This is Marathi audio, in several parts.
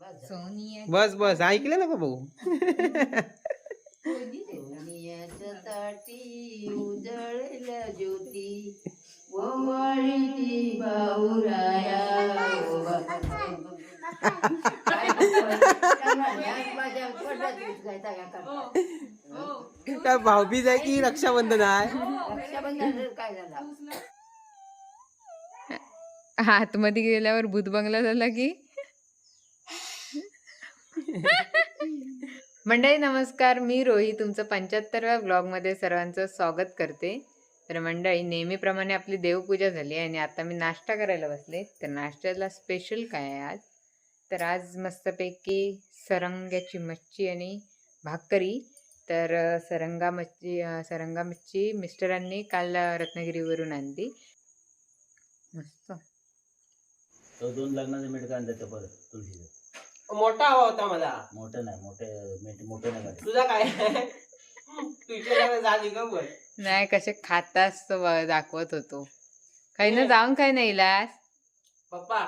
सोनिया बस बस. ऐकलं ना का भाऊ? ताटी ज्योती. ओवाळीती बाहुराया. काय भाऊबीज आहे की रक्षाबंधन आहे? रक्षाबंधन काय झाला? आतमध्ये गेल्यावर भूत बंगला झाला की मंडळी नमस्कार. मी रोही तुमचं पंच्याहत्तरव्या ब्लॉगमध्ये सर्वांचं स्वागत करते. तर मंडळी नेहमीप्रमाणे आपली देवपूजा झाली आणि आता मी नाश्ता करायला बसले. तर नाश्त्याला स्पेशल काय आहे आज? तर आज मस्तपैकी सरंग्याची मच्छी आणि भाकरी. तर सरंगा मच्छी सरंगा मच्छी मिस्टरांनी काल रत्नागिरीवरून आणली. मस्त. दोन लग्नाचं मिळतं आणलं परत तुळशीचं. मोठा हवा होता मला. मोठं नाही मोठे मेट मोठे नाही तुझा काय? तुझ्या झाली का बोल नाही कसे खातास तो ब- दाखवत होतो. काही ना जाऊन काय नाही इलास पप्पा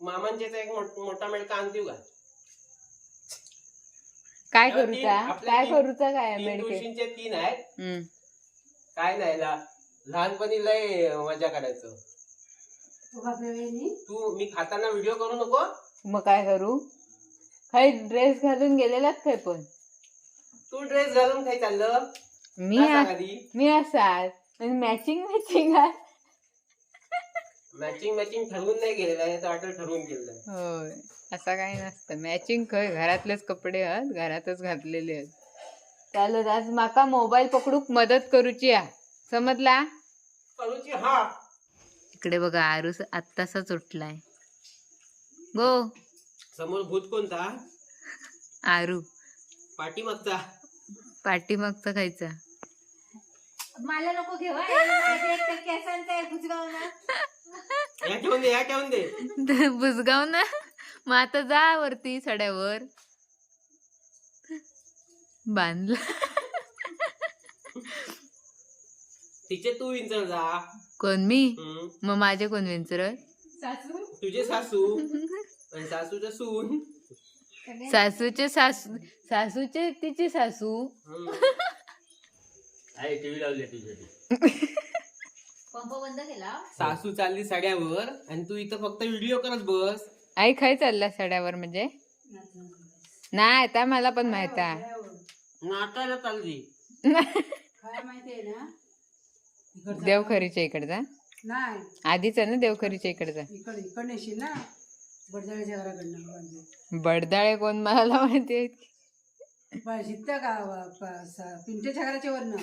मामांचे एक मोठ- मोठा मेडका आणतीव का? काय करूचा? आपल्या काय तीन- करूचा काय तीन मेडके? तीन आहेत. काय नाही ला- लहानपणी लय मजा करायचो. तू मी खाताना व्हिडिओ करू नको? मग काय करू? काही ड्रेस घालून गेलेलाच काय पण? तू ड्रेस घालून काही चाललं? मी काय आ-? मी असाच मॅचिंग मॅचिंग मॅचिंग मॅचिंग ठरवून नाही गेलेलं आहे वाटलं ठरवून गेलेलं आहे. होय. असं काही नसतं. मॅचिंग खय घरातलेच कपडे आहेत घरातच घातलेले आहेत. चालत आज माका मोबाईल पकडूक मदत करूची आ. समजला? करूची हा. इकडे बघा आरूस आत्तासाच उठलाय. गो. समोर भूत कोणता? आरू. पाठीमागचा. पाठीमागचा खायचा. मला नको घेवा माझ्या एकट्या केसांचा आहे भुजगाव ना. या ठेवून दे या ठेवून दे. बुजगाव ना. मग आता जा वरती सड्यावर. बांधला. तिचे तू विंचर जा. कोण मी? हम्म. मग माझे कोण विंचर तुझे सासू. आणि सासूचं सून. सासूचे सासू सासूचे तिची सासू. आहे टीव्ही लावली तुझ्यासाठी. पंप बंद केला? सासू चालली सड्यावर आणि तू इथं फक्त व्हिडिओ करत बस. आई खाय चालल्या सड्यावर म्हणजे? नाही आता मला पण माहीत आहे. नाचायला चालली. काय माहितीये ना? इकडचा देवखरीच्या इकडचा. नाही. आधीचा ना देवखरीच्या इकडचा? इकडे ना? घराकडनं बांधली. बडदाळे कोण मला माहिती बा- शिकता का व- प- स- पिंट्याच्या घराच्या वरनं.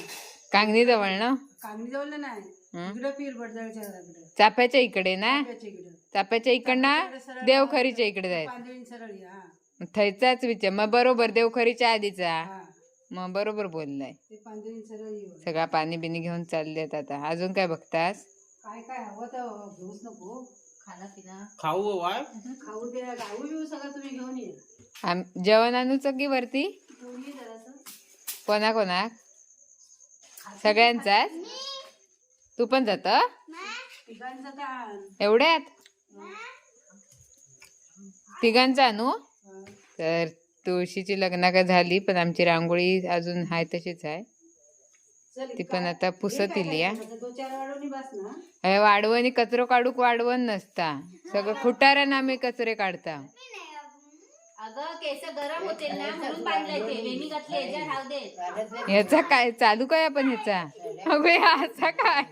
कांगणी जवळ ना? कागणी जवळ नाही. हं? इकडे घराकडे. चाफ्याच्या इकडे ना? त्याच्या इकडे. चाफ्याच्या इकडनं देवखरीच्या इकडे जायचं. पांढरी सरळ आहे, हा. थैचाच विचार. मग बरोबर देवखरीच्या आधीचा. हा. मग बरोबर बोललाय. ते पांढरी सरळ येऊ सगळा पाणी बिनी घेऊन चाललेत आता. अजून काय बघतास? काय काय हवं तर घेऊच नको. खाना पिना खाऊ हो वाळ खाऊ दे गाऊ बिऊ सगळं तुम्ही घेऊन ये. आम जेवण आणूच की वरती? घेऊन ये जरासं. कोणा कोणाक सगळ्यांचाच तू पण जात तिघांचं एवढ्यात? तिघांचा आणू. तर तुळशीची लग्न का झाली पण आमची रांगोळी अजून हाय तशीच आहे ती पण आता हे पुसत काय इली या वाढवणी हे कचरो काढूक वाढवण नसता. सगळं खुटाऱ्यानं आम्ही कचरे काढता. अगं केस गरम होते ना म्हणून बांधलंय ते. वेणी घातली याच्या राहू दे. ह्याचा काय? चालू काय आपण ह्याचा अगं ह्याचा काय?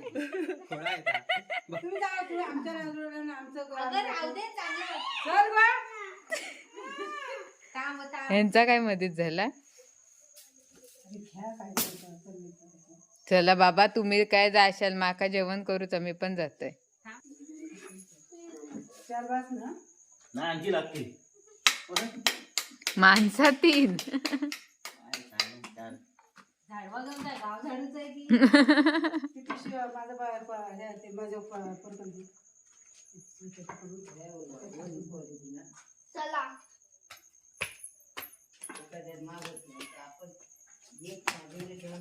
ह्यांचा काय मध्येच झाला अरे घ्या काय करता, चल मी करतो. चला बाबा तुम्ही काय जाशाल? माका जेवण करूच आम्ही पण जातोय. नाही आणखी लागतील माणसा तीन झाडवा एवढं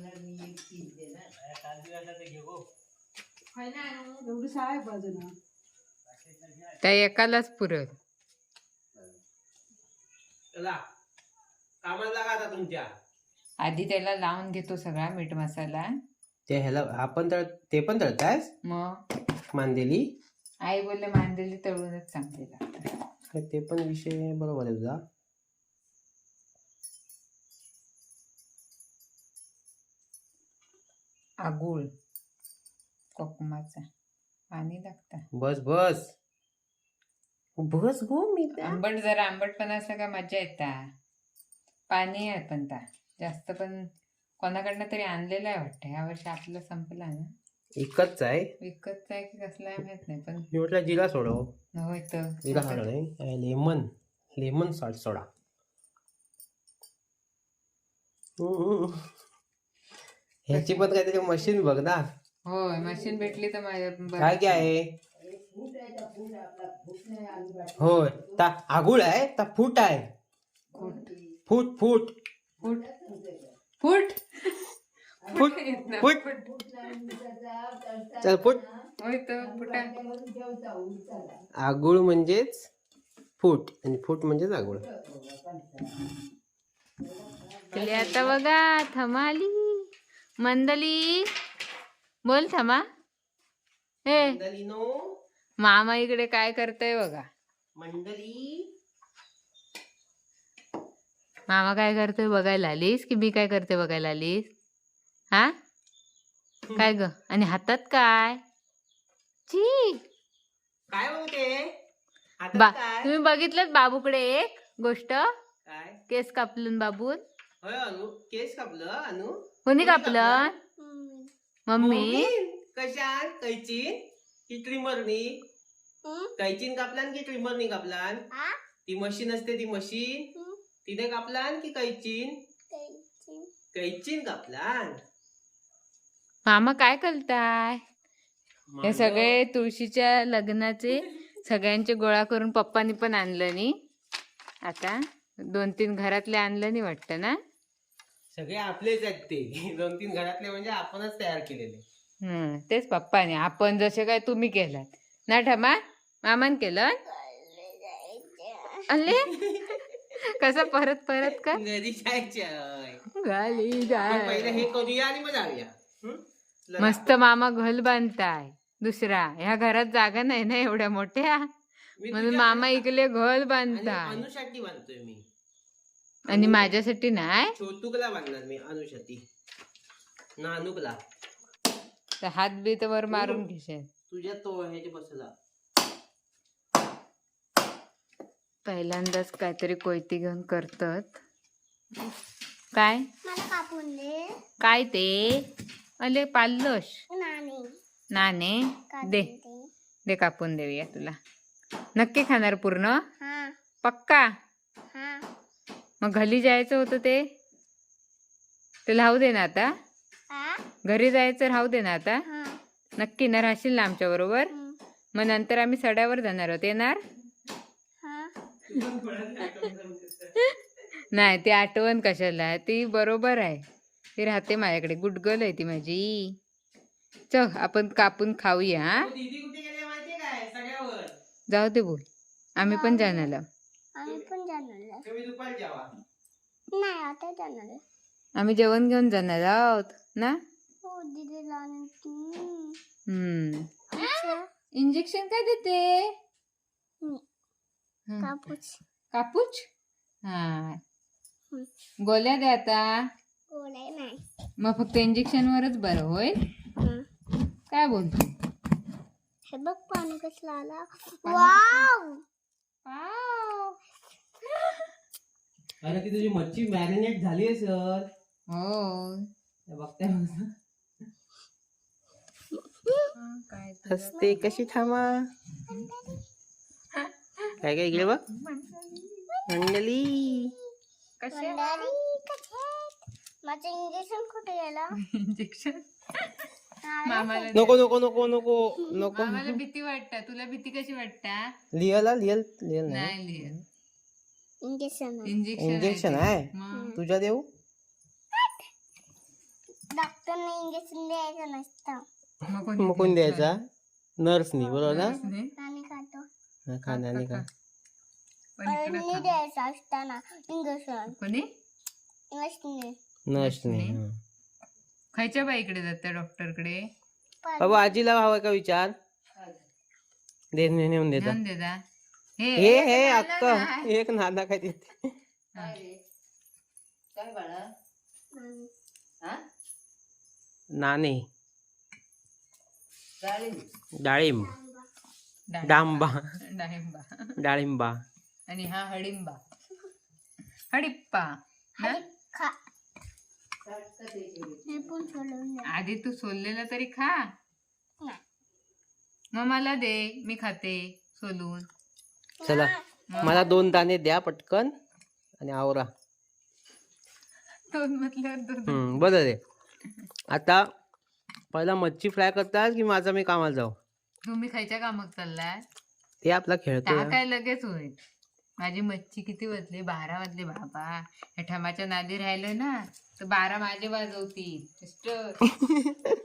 बाजूला. त्या एकालाच पुरत चला. कामाला लागा आता तुमच्या. आधी त्याला लावून घेतो सगळा मीठ मसाला. ते ह्याला आपण तळ ते पण तळतायस? मग? मांदेली? आई बोलले मांदेली तळूनच चांगली लागते काय ते पण विषय बरोबर आहे तुझा. आगुळ कोकमाचा. पाणी लागतं. बस बस. बस गो मी आंबट जरा आंबट पण असलं का मजा येता. पाणी आहे पण ता. जास्त पण कोणाकडनं तरी आणलेलं आहे वाटतं. ह्या वर्षी आपलं संपला ना. एकच आहे? विकतचा आहे की कसला आहे माहीत नाही पण मी म्हटलं जिरा सोडव होय जिरा तर नाही. Lemon lemon salt soda. ह्याची पण काहीतरी मशीन बघ ना. होय मशीन भेटली तर माझ्या बरं. काय काय आहे? होय ता आगुळ आहे ता फूट आहे. फूट. फूट फूट. फूट. फूट? फूट फूट चल फूट. होय तर फुटा आगुळ म्हणजेच फूट आणि फूट म्हणजेच आगुळ. आता बघा थमाली. मंदली बोल थमा हे. मामा इकडे काय करताय बघा. मंडली. मामा काय करतोय बघायला आलीस की मी काय करते बघायला आलीस? हा? काय ग? आणि हातात काय? छी. काय आता बा तुम्ही बघितलं बाबूकडे एक गोष्ट? काय? केस कापलून बाबून? होय अनु. केस कापलं अनु? कोणी कापलं मम्मी. कशात कैचीन? की ट्रिमरनी कैचीन कापलान की ट्रिमरनी कापलान? ती मशीन असते ती मशीन तिने कापलान की कैचीन? कैचीन. कापलान. मामा काय करताय? हे सगळे तुळशीच्या लग्नाचे सगळ्यांचे गोळा करून पप्पानी पण आणलं नी आता दोन तीन घरातले आणलं नी वाटतं ना? सगळे आपलेच आहेत ते. दोन तीन घरातले म्हणजे आपणच तयार केलेले. हम्म तेच पप्पाने. आपण जसे काय तुम्ही केलात. ना ठमा मामान केलं? अले कसं परत परत कर घरी जायचं पण पहिले जाय. हे करूया आणि मग जाऊया. हं? चला. मस्त मामा घल बांधताय. दुसरा. ह्या घरात जागा नाही ना एवढ्या मोठ्या? मी म्हणून तुझ्या- मामा इकडे घल आणि बांधताय. अनुसाठी बांधतोय मी. आणि माझ्यासाठी नाही. छोटुकला बांधणार मी अनुसाठी ना अनुकला तर हात बीत वर मारून घेशील. तुझ्या तो ह्याच्या बसला. पहिल्यांदाच काहीतरी कोयती घेऊन करतात. काय? मला कापून दे. काय ते? अले पाल्लोश नाणे दे कापून दे. दे कापून देऊया तुला. नक्की खाणार पूर्ण? हा. पक्का? मग घरी जायचं होतं ते? ते राहू दे ना आता. हा? घरी जायचं राहू दे ना आता. हा. नक्की ना राहशील ना आमच्या बरोबर. मग नंतर आम्ही सड्यावर जाणार आहोत. येणार? हा. नाही ती आठवण कशाला? ती बरोबर आहे. ती राहते माझ्याकडे. गुडगल आहे ती माझी. चल आपण कापून खाऊया हा. दीदी कुठे गेले माहितीये काय? सगळ्यावर जाऊ दे बोल. आम्ही पण जाणार तुम्ही दुपारी जावा. नाही आता जाणार आहे. आम्ही जेवण घेऊन जाणार आहोत ना? हो हम्म. अच्छा. इंजेक्शन काय देते? हम्म. हं. कापूस. कापूच हा. हं. गोळ्या दे आता. नाही. मग फक्त इंजेक्शन वरच बरं होईल हं. काय बोलतो? हे बघ पाणी कसलं आला. वाव! अरे ती तुझी मच्छी मॅरिनेट झाली आहे सर हो. बघताय काय हसते कशी थांबा. काय काय इकडे बघ? मंडली. कशात? माझं इंजेक्शन कुठे गेलं? इंजेक्शन. मामाला नको नको नको नको नको. मामाला भीती वाटत. तुला भीती कशी वाटता लिहला लिहल लिहल नाही. नाही लिहित. इंजेक्शन आहे. इंजेक्शन इंजेक्शन ते. आहे? मग? तुझ्या देऊ? डॉक्टरने इंजेक्शन द्यायचं नसतं. मग कोणी मग कोण द्यायचं? नर्सनी बरोबर ना? नर्सने? आणि खातो. हा, खा नाही खा. पण इकडे आणि थांब. द्यायचं असताना इंजेक्शन कोणी? नसणे खायच्या बाईकडे जातं डॉक्टरकडे. बाबा आजीला हवा का विचार? दे ने- नेऊन देता घेऊन दे जा. हे हे एक हे नाना अक्क. एक नाना काय देते. काय बाळा? हा? नाणे डाळिंब. डांबा. डाळिंबा. डाळिंबा. आणि हा हडिंबा. हडिप्पा. ना खा हे पण सोडून द्या. आधी तू सोललेला तरी खा. मग मला दे मी खाते सोलून. चला मला दोन दाणे द्या पटकन आणि आवरा. दोन म्हटल्यावर दोन हम्म बरं रे. आता पहिला मच्छी फ्राय करतात की माझा मी कामाला जाऊ? तुम्ही खायच्या कामात चाललाय. ते आपला खेळतोय. त्या काय लगेच होईल. माझी मच्छी किती वाजली? बारा वाजले बाबा. या ठमाच्या नादी राहिलं ना तर बारा माझे वाजवतील. सिस्टर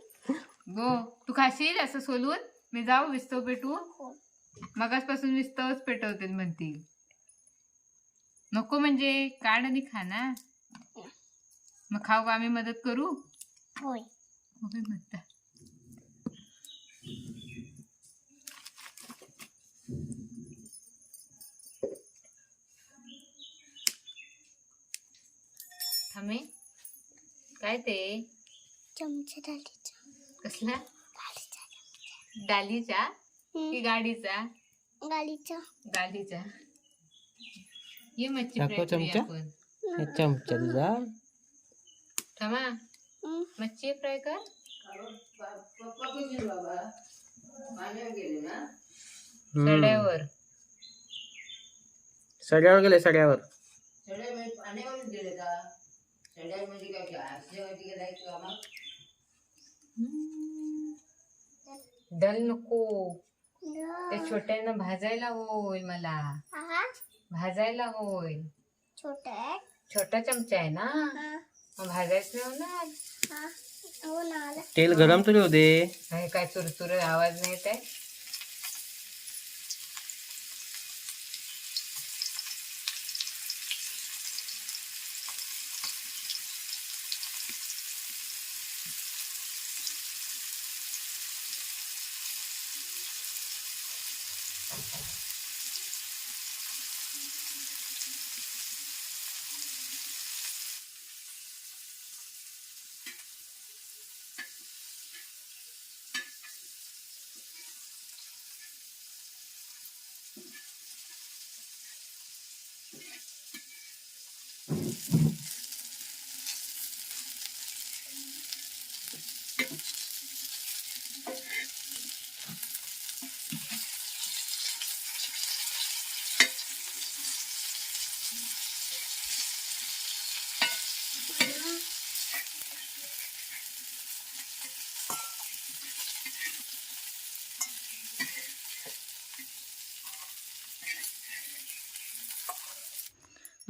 गो तू खाशील असं सोलून? मी जाऊ विस्तव पेटू मगासपासून विस्तवच पेटवते म्हणतील. नको म्हणजे काढ आणि खा ना. मग खाऊ का आम्ही मदत करू? होय. म्हणता. थांबे. काय ते? चमचे डालीचा कसला? डालीचा की गाडीचा? गालीचा. गाडीचा ये मच्छी टाकू फ्राय करूया चमचा? आपण. हे चमचा तुझा. थांबा. मच्छी फ्राय कर. पप्पा कुठे बाबा माझ्या गेले ना हम्म. सड्यावर. सड्यावर गेले सड्यावर. डल नको. ते छोट्यानं भाजायला होईल मला. हा? भाजायला होईल. छोटा चमचा आहे ना? हा. भाजायचं नाही होणार? हा. तेल गरम तरी होते काय चुरचुर आवाज नाही येत आहे?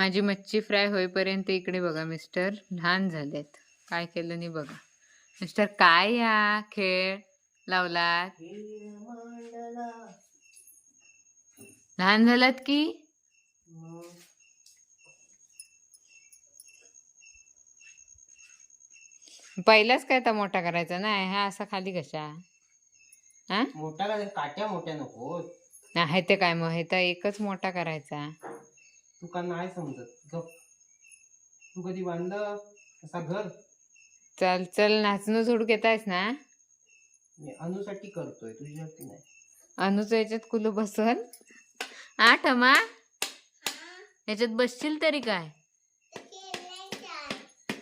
माझी मच्छी फ्राय होईपर्यंत इकडे बघा मिस्टर लहान झालेत. काय केलं नाही बघा. मिस्टर काय या खेळ लावलात? लहान झालात की? पहिलाच काय तर मोठा करायचा ना? हा असा खाली कशा? हा? मोठा काट्या मोठ्या नको. आहे ते काय मग हे तर एकच मोठा करायचा. तुका नाही समजत? गप तू कधी बांधलं? असा घर? चल चल नाचणं झोडूक येतायस ना? मी अनुसाठी करतोय तुझ्यासाठी नाही. अनुचं याच्यात कुलू बसल आ ठमा? याच्यात बसशील तरी काय?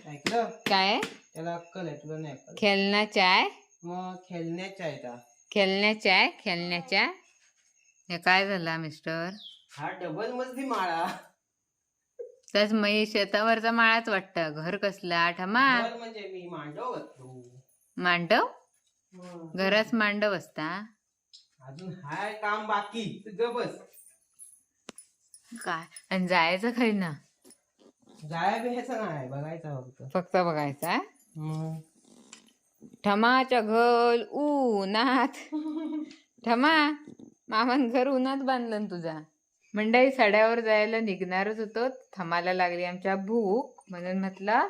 ऐकलं? काय? त्याला अक्कल आहे तुला नाही अक्कल? खेळना चाय? मग खेळण्याच्या आहे त्या खेळण्या चाय खेळण्याच्या हे काय झाला मिस्टर? हा डबल मजली माळा. त्याच मै शेतावरचा माळाच वाटतं. घर कसला? ठमा घर म्हणजे मी मांडव होतो मांडव? मग घराच मांडव असता? अजून हाय काम बाकी. तू ग बस. काय? आणि जायचं खरी ना? जाया बिहायचं नाही बघायचं फक्त. फक्त बघायचा मग? ठमाच्या घर उन्हात. ठमा मामान घर उन्हात बांधलं ना तुझा. मंडई सड्यावर जायला निघणारच होतो. थमाला लागली आमच्या भूक. म्हणून म्हटलं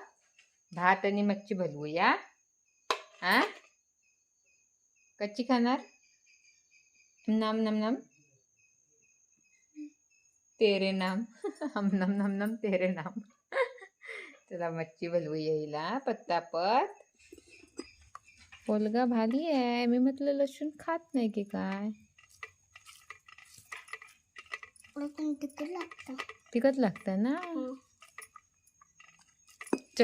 भात आणि मच्छी भलवूया आ? कच्ची खाणार? नम नम नम. तेरे नाम. हम नम नम नम तेरे नाम. तुला मच्छी भलवू येईला पत्तापत. पोलगा भाली आहे. मी म्हटलं लसूण खात नाही की काय? पण तिकडे लागतं. तिखट लागतं ना? हं. च.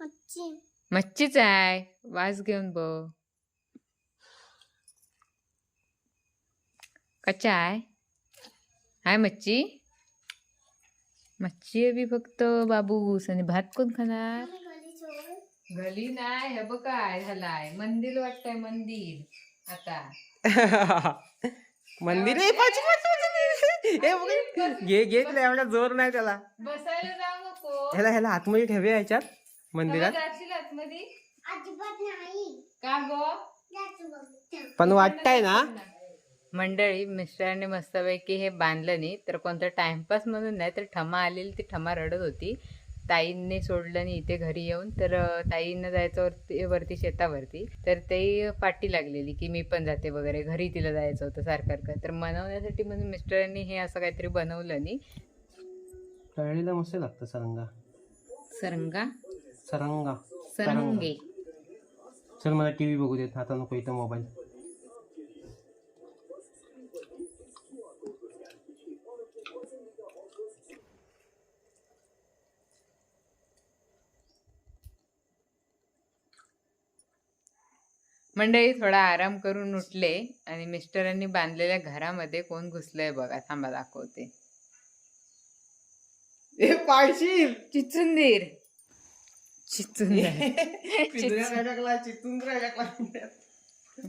मच्छी. मच्छीच आहे. वास घेऊन बघ. कच्चा आहे. हाय मच्छी. मच्छी आहे बी फक्त बाबूस. आणि भात कोण खाणार? गली नाही. हे बघ काय झालाय. मंदिर वाटतंय मंदिर. आता. मंदिर आहे, हे घे घेतलं एवढा जोर नाही त्याला. बसायला जाऊ नको. ह्याला ह्याला आतमध्ये ठेवूया ह्याच्यात मंदिरात. तेव्हा जाशील आतमध्ये? अजिबात नाही. का गो? जायचं बघ. पण वाटतंय ना? मंडळी मिस्टरांनी मस्तपैकी हे बांधलं नाही तर कोणतं टाइमपास म्हणून नाही तर ठमा आलेली ती ठमा रडत होती. ताईंनी सोडलं नाही इथे घरी येऊन तर ताईंना जायचं वरती वरती शेतावरती. तर ते पाठी लागलेली की मी पण जाते वगैरे घरी तिला जायचं होतं सारखं तर मनवण्यासाठी म्हणून मिस्टरांनी हे असं काहीतरी बनवलं नाही तळलेला मस्त लागतं सरंगा? सरंगा. सरंगा. सरंगे. चल मला टीव्ही बघू देत. आता नको इथं मोबाईल. मंडळी थोडा आराम करून उठले आणि मिस्टरांनी बांधलेल्या घरामध्ये कोण घुसलंय बघा थांबा दाखवते. पाळशील चिचुंदीर. चिचुंदीर.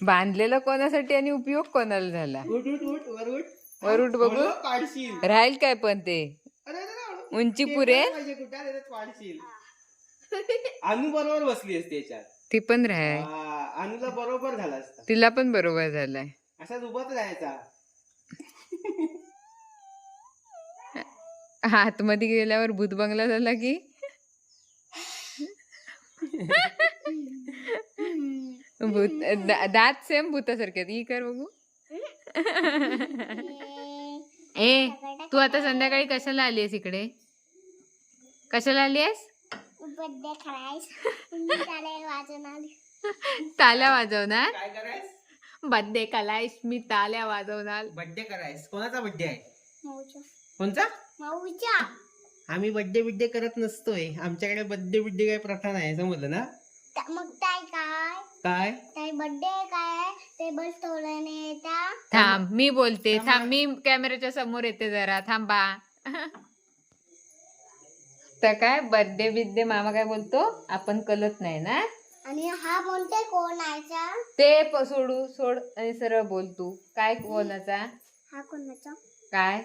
बांधलेलं कोणासाठी आणि उपयोग कोणाला झाला? उठ उठ उठ वर उठ. वर उठ बघू. राहील काय पण ते. उंची पुरे बरोबर बसली असते याच्यात ती पण राह हा, अनुला बरोबर झाला असता. तिला पण बरोबर झालाय. असाच उभाच राहायचा. आतमध्ये गेल्यावर भूत बंगला झाला की? भूत दा- दात सेम भूतासारखे आहेत. ही कर बघू. ए तू आता संध्याकाळी कशाला आली आहेस इकडे? कशाला आली आहेस? बड्डे करायचं ताल्या वाजवणार. काय करायस? बड्डे कलाईस मी ताल्या वाजवणार. बर्थडे करायस. कोणाचा बर्थडे आहे? कोणचा? माऊच्या आम्ही बर्थडे बिड्डे करत नसतोय. आमच्याकडे बर्थडे बिड्डे काही प्रथा नाही समजलं ना? मग काय काय? काय? काय बड्डे काय टेबल तोडणे येता. थांब मी बोलते. थांब. मी कॅमेऱ्याच्या समोर येते जरा. थांबा. तर काय बर्थडे बिड्डे मामा काय बोलतो? आपण कलत नाही ना? आणि हा म्हणते कोण आयचा ते प- सोडू सोड आणि सरळ बोल तू. काय कोणाचा? हा कोणाचा? काय?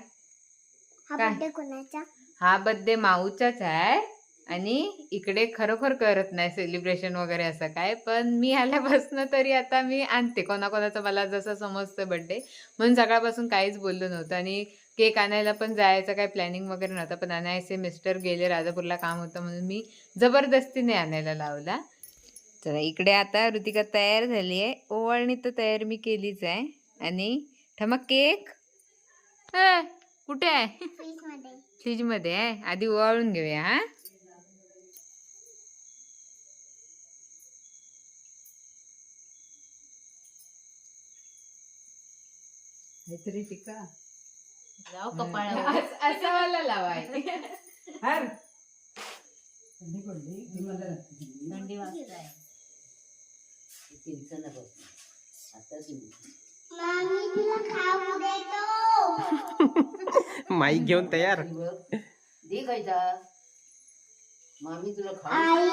हा काय? कोणाचा? हा बर्थडे माऊचाच आहे. आणि इकडे खरोखर करत नाही सेलिब्रेशन वगैरे असं काय. पण मी आल्यापासून तरी आता मी आणते. कोणाकोणाचं मला जसं समजतं बर्थडे म्हणून सकाळपासून काहीच बोललो नव्हतं. आणि केक आणायला पण जायचं काही प्लॅनिंग वगैरे नव्हतं. पण आणायचे मिस्टर गेले राजापूरला काम होतं म्हणून मी जबरदस्तीने आणायला लावला. चला इकडे आता ऋतिका तयार झाली आहे. ओवाळणी तर तयार मी केलीच आहे. आणि ठमक केक? कुठे आहे? फ्रीजमध्ये फ्रीजमध्ये आहे. आधी ओवाळून घेऊया हा. काहीतरी टिका. जाऊ कपाळावर. असं मला लावाय थंडी वाजताय मामी तुला खाऊ देतो. माईक घेऊन तयार. दे खायचा. मामी तुला खाऊ आई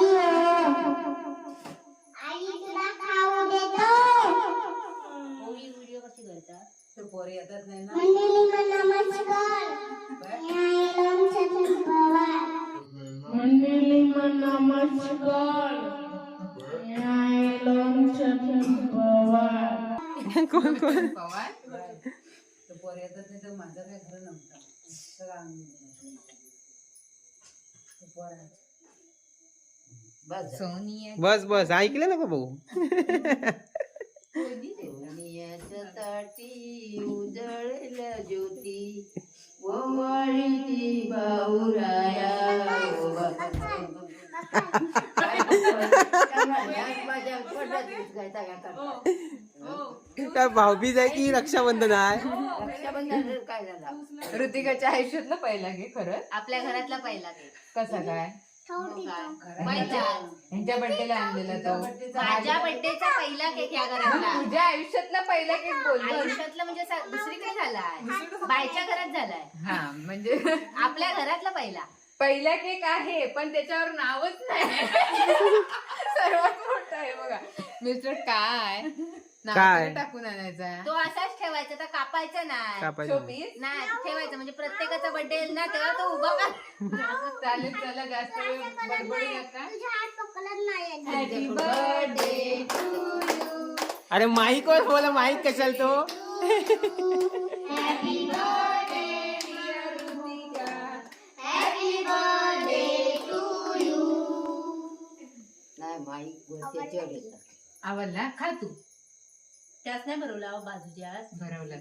आई तुला खाऊ देतो. व्हिडिओ कशी करतात? तर पोरे येतात नाही ना? मंडळी नमस्कार आहे लोणचं पवार पवार तर पोरं येतात नाही तर माझं काय खरं नव्हतं. सगळं. ते. बस बस बस. ऐकलं ना भाऊ? उजळल्या ज्योती? काय भाऊबीज आहे की रक्षाबंधन आहे? रक्षाबंधन काय झाला? ऋतिकाच्या आयुष्यातला पहिला घे खरंच आपल्या घरातला पहिला केक कसा काय? पहिला ह्यांच्या बड्डेला आणलेला तो. माझ्या बर्थडेचा पहिला केक या घरातला. तुझ्या आयुष्यातला पहिला केक बोललो आयुष्यातला म्हणजे सा- दुसरीकडे झालाय. बायच्या घरात झालाय. हा म्हणजे आपल्या घरातला पहिला. पहिला केक आहे पण त्याच्यावर नावच नाही. सर्वात मोठा आहे बघा. मिस्टर काय? काय? टाकून आणायचा. तो असाच ठेवायचा तर कापायचा नाही कापायचं शोपीस नाही ठेवायचा म्हणजे प्रत्येकाचा बर्थडे येईल ना तेव्हा तो उभा कर. चालेल चला जास्त वेळ बडबडू नका. हॅपी बर्थडे अरे माईक वर बोला माईक कशाला तो? नाही माईक त्याच्यावर येतात आवडला? खा तू. त्याच नाही भरवला बाजूच्या भरवला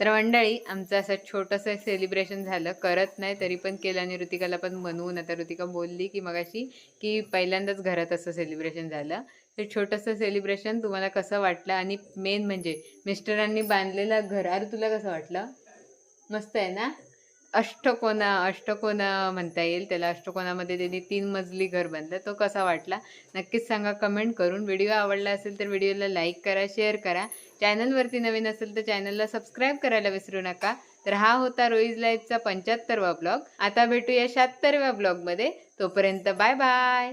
तर मंडळी आमचं असं छोटंसं सेलिब्रेशन झालं. करत नाही तरी पण केलं. आणि ऋतिकाला पण बनवून आता ऋतिका बोलली की मगाशी की पहिल्यांदाच घरात असं सेलिब्रेशन झालं. तर छोटंसं सेलिब्रेशन तुम्हाला कसं वाटलं? आणि मेन म्हणजे मिस्टरांनी बांधलेलं घर अरे तुला कसं वाटलं? मस्त आहे ना? अष्टकोना अष्टकोना म्हणता येईल. त्याला अष्टकोनामध्ये त्यांनी तीन मजली घर बांधलं. तो कसा वाटला? नक्कीच सांगा कमेंट करून. व्हिडिओ आवडला असेल तर व्हिडिओला लाईक करा शेअर करा. चॅनलवरती नवीन असेल तर चॅनलला सबस्क्राईब करायला विसरू नका. तर हा होता रोईज लाईफचा पंच्याहत्तरवा ब्लॉग आता भेटूया शहात्तरव्या ब्लॉगमध्ये तोपर्यंत बाय बाय